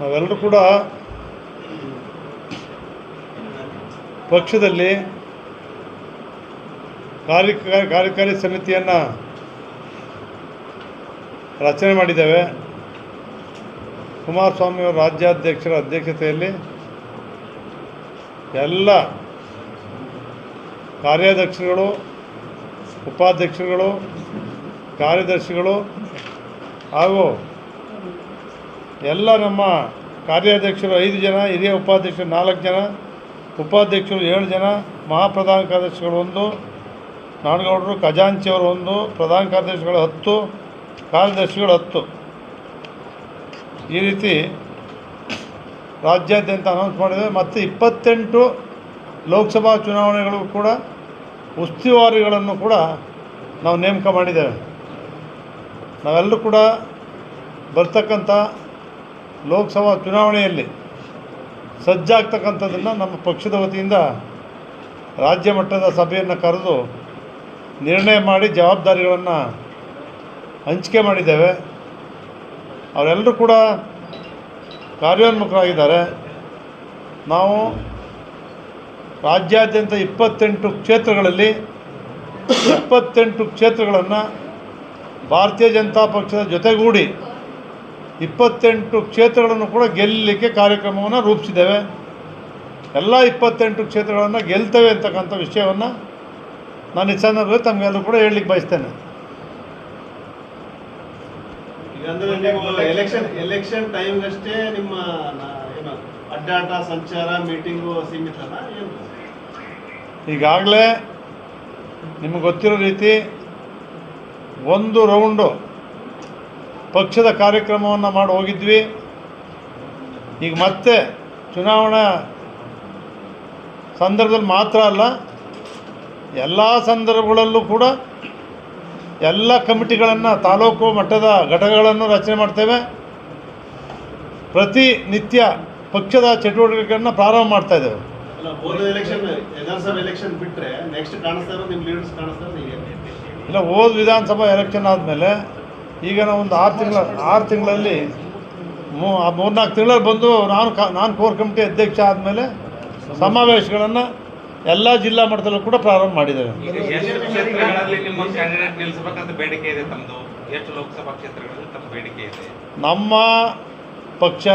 ನಾವೆಲ್ಲರೂ ಕೂಡ ಪಕ್ಷದಲ್ಲಿ ಕಾರ್ಯ ಕಾರ್ಯಕಾರಿ ಸಮಿತಿಯನ್ನು ರಚನೆ ಮಾಡಿದ್ದೇವೆ. ಕುಮಾರಸ್ವಾಮಿಯವರ ರಾಜ್ಯಾಧ್ಯಕ್ಷರ ಅಧ್ಯಕ್ಷತೆಯಲ್ಲಿ ಎಲ್ಲ ಕಾರ್ಯಾಧ್ಯಕ್ಷರುಗಳು, ಉಪಾಧ್ಯಕ್ಷರುಗಳು, ಕಾರ್ಯದರ್ಶಿಗಳು ಹಾಗೂ ಎಲ್ಲ ನಮ್ಮ ಕಾರ್ಯಾಧ್ಯಕ್ಷರು ಐದು ಜನ, ಹಿರಿಯ ಉಪಾಧ್ಯಕ್ಷರು ನಾಲ್ಕು ಜನ, ಉಪಾಧ್ಯಕ್ಷರು ಏಳು ಜನ, ಮಹಾಪ್ರಧಾನ ಕಾರ್ಯದರ್ಶಿಗಳು ಒಂದು, ನಾಡಗೌಡರು ಖಜಾಂಚಿಯವರು ಒಂದು, ಪ್ರಧಾನ ಕಾರ್ಯದರ್ಶಿಗಳು ಹತ್ತು ಕಾರ್ಯದರ್ಶಿಗಳು ಹತ್ತು. ಈ ರೀತಿ ರಾಜ್ಯಾದ್ಯಂತ ಅನೌನ್ಸ್ ಮಾಡಿದೆ ಮತ್ತು ಇಪ್ಪತ್ತೆಂಟು ಲೋಕಸಭಾ ಚುನಾವಣೆಗಳು ಕೂಡ, ಉಸ್ತುವಾರಿಗಳನ್ನು ಕೂಡ ನಾವು ನೇಮಕ ಮಾಡಿದ್ದೇವೆ. ನಾವೆಲ್ಲರೂ ಕೂಡ ಬರ್ತಕ್ಕಂಥ ಲೋಕಸಭಾ ಚುನಾವಣೆಯಲ್ಲಿ ಸಜ್ಜಾಗ್ತಕ್ಕಂಥದ್ದನ್ನು ನಮ್ಮ ಪಕ್ಷದ ವತಿಯಿಂದ ರಾಜ್ಯ ಮಟ್ಟದ ಸಭೆಯನ್ನು ಕರೆದು ನಿರ್ಣಯ ಮಾಡಿ ಜವಾಬ್ದಾರಿಗಳನ್ನು ಹಂಚಿಕೆ ಮಾಡಿದ್ದೇವೆ. ಅವರೆಲ್ಲರೂ ಕೂಡ ಕಾರ್ಯೋನ್ಮುಖರಾಗಿದ್ದಾರೆ. ನಾವು ರಾಜ್ಯಾದ್ಯಂತ ಇಪ್ಪತ್ತೆಂಟು ಕ್ಷೇತ್ರಗಳಲ್ಲಿ ಇಪ್ಪತ್ತೆಂಟು ಕ್ಷೇತ್ರಗಳನ್ನು ಭಾರತೀಯ ಜನತಾ ಪಕ್ಷದ ಜೊತೆಗೂಡಿ ಇಪ್ಪತ್ತೆಂಟು ಕ್ಷೇತ್ರಗಳನ್ನು ಕೂಡ ಗೆಲ್ಲಲಿಕ್ಕೆ ಕಾರ್ಯಕ್ರಮವನ್ನು ರೂಪಿಸಿದ್ದೇವೆ. ಎಲ್ಲ ಇಪ್ಪತ್ತೆಂಟು ಕ್ಷೇತ್ರಗಳನ್ನು ಗೆಲ್ತೇವೆ ಅಂತಕ್ಕಂಥ ವಿಷಯವನ್ನು ನಾನು ಈ ಸಂದರ್ಭದಲ್ಲಿ ತಮಗೆಲ್ಲರೂ ಕೂಡ ಹೇಳಲಿಕ್ಕೆ ಬಯಸ್ತೇನೆ. ಎಲೆಕ್ಷನ್ ಎಲೆಕ್ಷನ್ ಟೈಮ್ಗಷ್ಟೇ ನಿಮ್ಮ ಏನು ಅಡ್ಡಾಟ ಸಂಚಾರ ಮೀಟಿಂಗು ಸೀಮಿತನ ಈಗಾಗಲೇ ನಿಮಗೆ ಗೊತ್ತಿರೋ ರೀತಿ ಒಂದು ರೌಂಡು ಪಕ್ಷದ ಕಾರ್ಯಕ್ರಮವನ್ನು ಮಾಡಿ ಹೋಗಿದ್ವಿ. ಈಗ ಮತ್ತೆ ಚುನಾವಣಾ ಸಂದರ್ಭದಲ್ಲಿ ಮಾತ್ರ ಅಲ್ಲ ಎಲ್ಲ ಸಂದರ್ಭಗಳಲ್ಲೂ ಕೂಡ ಎಲ್ಲ ಕಮಿಟಿಗಳನ್ನು ತಾಲೂಕು ಮಟ್ಟದ ಘಟಕಗಳನ್ನು ರಚನೆ ಮಾಡ್ತೇವೆ. ಪ್ರತಿನಿತ್ಯ ಪಕ್ಷದ ಚಟುವಟಿಕೆಗಳನ್ನು ಪ್ರಾರಂಭ ಮಾಡ್ತಾ ಇದ್ದೇವೆ. ಇಲ್ಲ ಹೋದ ವಿಧಾನಸಭಾ ಎಲೆಕ್ಷನ್ ಆದಮೇಲೆ ಈಗ ನಾವು ಒಂದು ಆರು ತಿಂಗಳ ಆರು ತಿಂಗಳಲ್ಲಿ ಮೂ ಮೂರ್ನಾಲ್ಕು ತಿಂಗಳಲ್ಲಿ ಬಂದು ನಾನು ಕ ನಾನು ಕೋರ್ ಕಮಿಟಿ ಅಧ್ಯಕ್ಷ ಆದಮೇಲೆ ಸಮಾವೇಶಗಳನ್ನು ಎಲ್ಲ ಜಿಲ್ಲಾ ಮಟ್ಟದಲ್ಲೂ ಕೂಡ ಪ್ರಾರಂಭ ಮಾಡಿದ್ದೇವೆ. ನಮ್ಮ ಪಕ್ಷ